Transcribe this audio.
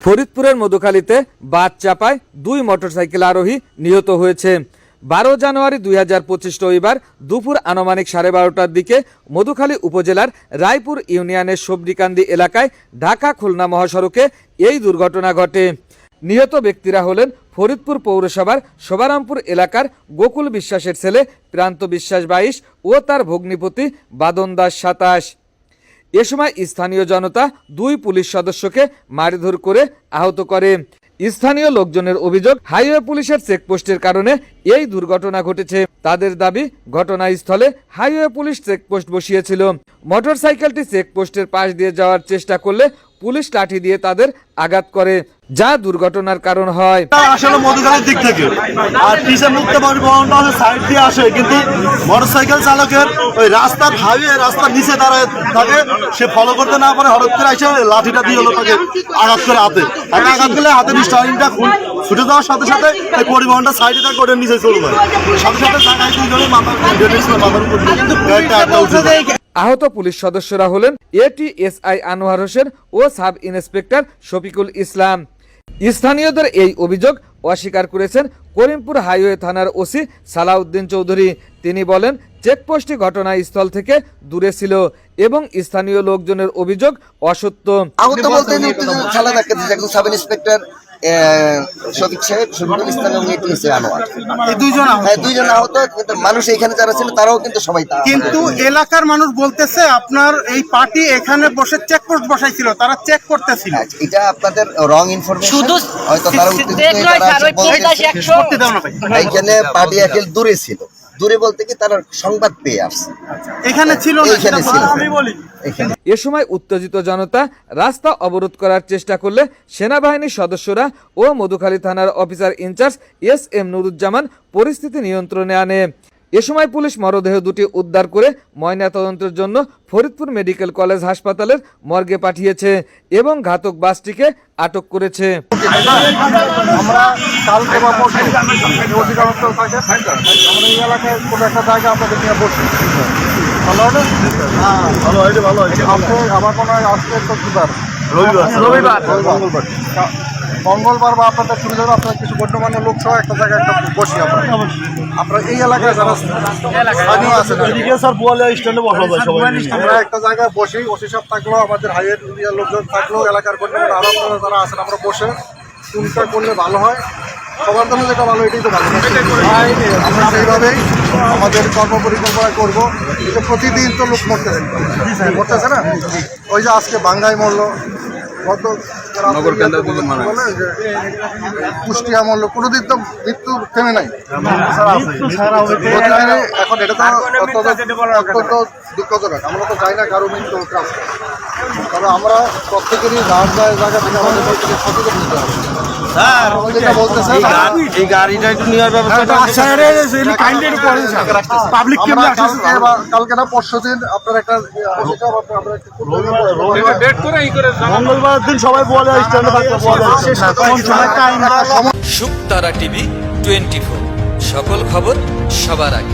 ফরিদপুরের মধুখালীতে বাদ চাপায় দুই মোটরসাইকেল আরোহী নিহত হয়েছে। বারো জানুয়ারি দুই হাজার পঁচিশ রবিবার দুপুর আনুমানিক সাড়ে বারোটার দিকে মধুখালী উপজেলার রায়পুর ইউনিয়নের সবরিকান্দি এলাকায় ঢাকা খুলনা মহাসড়কে এই দুর্ঘটনা ঘটে। নিহত ব্যক্তিরা হলেন ফরিদপুর পৌরসভার শোভারামপুর এলাকার গোকুল বিশ্বাসের ছেলে প্রান্ত বিশ্বাস বাইশ ও তার ভগ্নিপতি বাদন দাস সাতাশ। এ সময় স্থানীয় জনতা দুই পুলিশ সদস্যকে মারধর করে আহত করে। স্থানীয় লোকজনের অভিযোগ, হাইওয়ে পুলিশের চেকপোস্টের কারণে এই দুর্ঘটনা ঘটেছে। তাদের দাবি, ঘটনাস্থলে হাইওয়ে পুলিশ চেকপোস্ট বসিয়েছিল। মোটরসাইকেলটি চেকপোস্টের পাশ দিয়ে যাওয়ার চেষ্টা করলে পুলিশ লাঠি দিয়ে তাদের আঘাত করে যা দুর্ঘটনার কারণ হয়। আসলে মধুখালীর দিক থেকে। আর মুক্ত পরিবহনটা সাইড দিয়ে আসে কিন্তু মোটরসাইকেল চালকের ওই রাস্তার হাইওয়ে রাস্তার নিচে দাঁড়ায় থাকে সে ফলো করতে না পারে হঠাৎ করে এসে লাঠিটা দিয়ে হলো তাকে আঘাত করে হাতে। তাকে আঘাত করলে হাতের স্টারিংটা ছুটে যাওয়ার সাথে সাথে এই পরিবহনটা সাইডে থাকে ওটার নিচে চলে যায়। সাথে সাথে জায়গায় দুইজনে মাথা মাথার উপর একটা উঠে যায়। আহত পুলিশ সদস্যরা হলেন এটিএসআই আনোয়ার হোসেন ও সাব ইন্সপেক্টর শফিকুল ইসলাম। স্থানীয়দের এই অভিযোগ অস্বীকার করেছেন করিমপুর হাইওয়ে থানার ওসি সালাউদ্দিন চৌধুরী। তিনি বলেন, চেকপোস্টটি ঘটনাস্থল থেকে দূরে ছিল এবং স্থানীয় লোকজনের অভিযোগ অসত্য। আহত বলতে একজন সাব ইন্সপেক্টর শফিক সাহেব শফিকুল ইসলাম এবং এটিএস আনোয়ার। দুইজন হ্যাঁ দুইজন আহত কিন্তু মানুষ এখানে যারা ছিল তারাও কিন্তু সবাই তা কিন্তু এলাকার মানুষ বলতেছে আপনার এই পার্টি এখানে বসে চেকপোস্ট বসাইছিল তারা চেক করতেছিল। হ্যাঁ, এটা আপনাদের রং ইনফরমেশন শুধু হয়তো তারা উত্তেজিত পার্টি একেল দূরে ছিল। দূরে বলতে কি তারা সংবাদ পেয়ে আসছে। এখানে ছিল না ছিল। আমি বলি। এখানে। এ সময় উত্তেজিত জনতা রাস্তা অবরোধ করার চেষ্টা করলে সেনাবাহিনীর সদস্যরা ও মধুখালী থানার officer in charge S M Nuruzzaman পরিস্থিতি নিয়ন্ত্রণে আনে। এ সময় পুলিশ মরদেহ দুটি উদ্ধার করে ময়নাতদন্তের জন্য ফরিদপুর মেডিকেল কলেজ হাসপাতালের মর্গে পাঠিয়েছে এবং ঘাতক বাসটিকে আটক করেছে। আমরা কালকে বা পরশু আমরা এই এলাকায় কোনো একটা জায়গা আপনাদের নিয়ে ভালো হবে হ্যাঁ। ভালো হয়েছে ভালো হয়েছে আজকে আমার মনে হয় আজকে তো রবিবার। রবিবার। মঙ্গলবার। মঙ্গলবার বা আপনাদের সুবিধা হলে আপনার কিছু গণ্যমান্য লোক সহ একটা জায়গায় একটা বসি আমরা। আমরা এই এলাকায় যারা স্থানীয় আছে স্যার বোয়ালিয়া স্ট্যান্ডে বসা যায় সবাই। আমরা একটা জায়গায় বসি ওসি সব থাকল আমাদের হাইওয়ে এরিয়ার লোকজন থাকল এলাকার গণ্যমান্য আরও আপনারা যারা আছেন আমরা বসে কোনটা করলে ভালো হয়। সবার জন্য যেটা ভালো এটাই তো ভালো। আমরা সেইভাবেই আমাদের কর্ম পরিকল্পনা করব প্রতিদিন তো লোক মরতেছে মরতেছে না? ওই যে আজকে বাঙ্গাই মরলো গত নগর পুষ্টি আমল কোনোদিন তো মৃত্যু থেমে নাই। এখন এটা তো অত্যন্ত দুঃখজনক। আমরা তো চাই না কারও মৃত্যু হতে। তবে আমরা প্রত্যেকেরই যার যায় জায়গা থেকে আমাদের সচেতন হতে হবে। আমি যেটা বলতেছে এই গাড়িটা একটু নেওয়ার ব্যবস্থা পাবলিক কালকে না আপনার একটা মঙ্গলবার দিন সবাই বলে স্ট্যান্ডে থাকতে বলে শুকতারা টিভি টোয়েন্টি ফোর। সকল খবর সবার আগে।